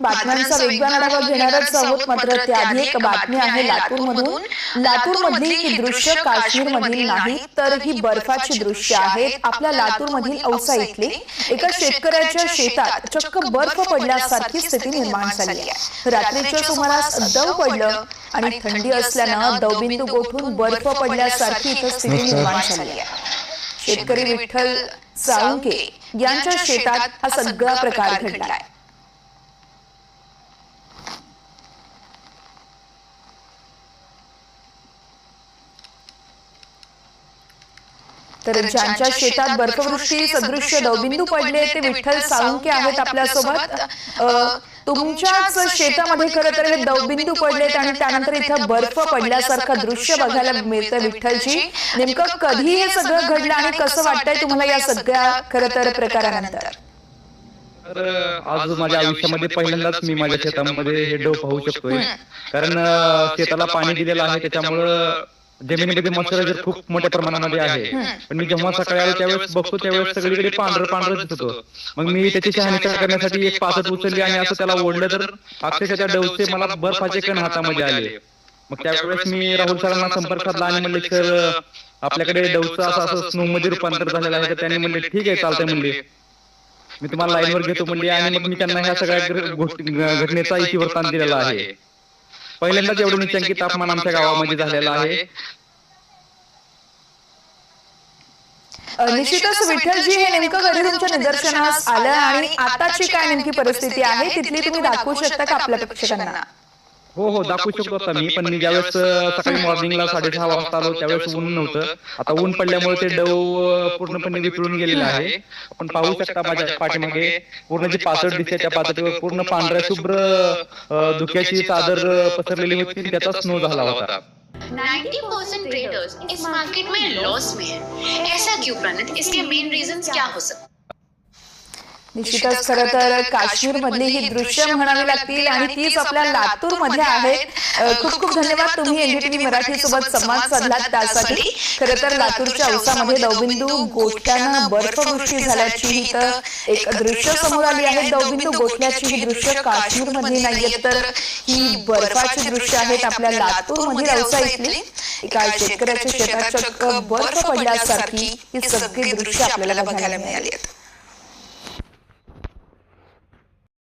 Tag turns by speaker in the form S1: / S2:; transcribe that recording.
S1: बातम्यांचा वेगवान आढावा घेणारच आहोत मात्र त्याआधी एक बातमी आहे लातूर मधून लातूर मधली ही दृश्य काश्मीर मधील नाही तर ही बर्फाची दृश्य आहेत आपल्या लातूर मधील औसा इथली एका शेतकऱ्याच्या शेतात चक्क बर्फ पडल्यासारखी स्थिती निर्माण झाली आहे. रात्रीच्या सुमारास दव पडलं आणि थंडी असल्यानं दवबिंदू गोठून बर्फ पडल्यासारखी इथं स्थिती निर्माण झाली आहे. शेतकरी विठ्ठल साळुंके यांच्या शेतात हा सगळा प्रकार घडलाय तर ज्यांच्या शेतात बर्फवृष्टी सदृश्य दवबिंदू पडले ते विठ्ठल साळुंके आहेत आपल्यासोबत. अ, तुमच्याच शेतामध्ये खरं तर हे दवबिंदू पडलेत आणि त्यानंतर इथं बर्फ पडल्यासारखं दृश्य बघायला मिळतं विठ्ठलजी. नेमकं कधी हे सगळं घडलं आणि कसं वाटतंय तुम्हाला या सगळ्या खरं तर प्रकारानंतर?
S2: तर आज माझ्या आयुष्यामध्ये पहिल्यांदाच मी माझ्या शेतामध्ये हे डव पाहू शकतोय. कारण शेताला पाणी दिलेलं आहे त्याच्यामुळं जमिनीमध्ये मॉइश्चरायझर खूप मोठ्या प्रमाणामध्ये आहे. पण मी जेव्हा सकाळी आलो त्यावेळेस बघतो त्यावेळेस सगळीकडे पांढरं पांढरं दिसत होतं. मग मी त्याची शहानिशा करण्यासाठी एक पासट उचलली आणि असं त्याला ओढलं तर अक्षरशः त्या डवचे मला बर्फाचे कण हातामध्ये आले. मग त्यावेळेस मी राहुल सरांना संपर्क साधला आणि म्हणले सर आपल्याकडे डवचं असं असं स्नो मध्ये रूपांतर झालेलं आहे. तर त्यांनी म्हणले ठीक आहे चालतंय म्हणले. मी तुम्हाला लाईनवर घेतो म्हणले आणि मग मी त्यांना ह्या सगळ्या घटनेचा इतिवृत्तांत दिलेला आहे. पहिल्यांदाच एवढं निचंकी तापमान आमच्या गावामध्ये झालेलं आहे.
S1: निश्चितच विठ्ठलजी हे नेमकं कधी तुमच्या निदर्शनास आलं आणि आताची काय नेमकी परिस्थिती आहे तिथली तुम्ही दाखवू शकता का आपल्या प्रेक्षकांना?
S2: हो हो दाखवू शकतो आता. मी पण मी ज्यावेळेस सकाळी मॉर्निंगला साडेसहा वाजता आलो त्यावेळेस ऊन नव्हतं. आता ऊन पडल्यामुळे ते डव पूर्णपणे वितळून गेलेलं आहे. आपण पाहू शकता माझ्या पाठीमागे पूर्ण जी पाचड दिसते त्या पाचडीवर पूर्ण पांढऱ्या शुभ्र धुक्याची चादर पसरलेली होती त्याचा स्नो झाला होता.
S3: 90% ट्रेडर्स इस मार्केट में लॉस में है. ऐसा क्यों प्रणित इसके मेन रीजंस क्या हो सकते
S1: निश्चितच खरं तर काश्मीर मधली ही दृश्य म्हणावी लागतील आणि तीच आपल्या लातूरमध्ये आहेत. खूप खूप धन्यवाद तुम्ही एनडीटीव्ही मराठी सोबत संवाद साधलात त्यासाठी. खरं तर लातूरच्या औसामध्ये दवबिंदू गोठ्यानं बर्फवृष्टी झाल्याची ही तर एक दृश्य समोर आली आहे. दवबिंदू गोठल्याची ही दृश्य काश्मीर मधली नाहीये तर ही बर्फाची दृश्य आहेत आपल्या लातूर मधील औसा इथली. एका शेतकऱ्याच्या शेतात चक्क बर्फ पडल्यासारखी ही सगळी दृश्य आपल्याला बघायला मिळाली आहेत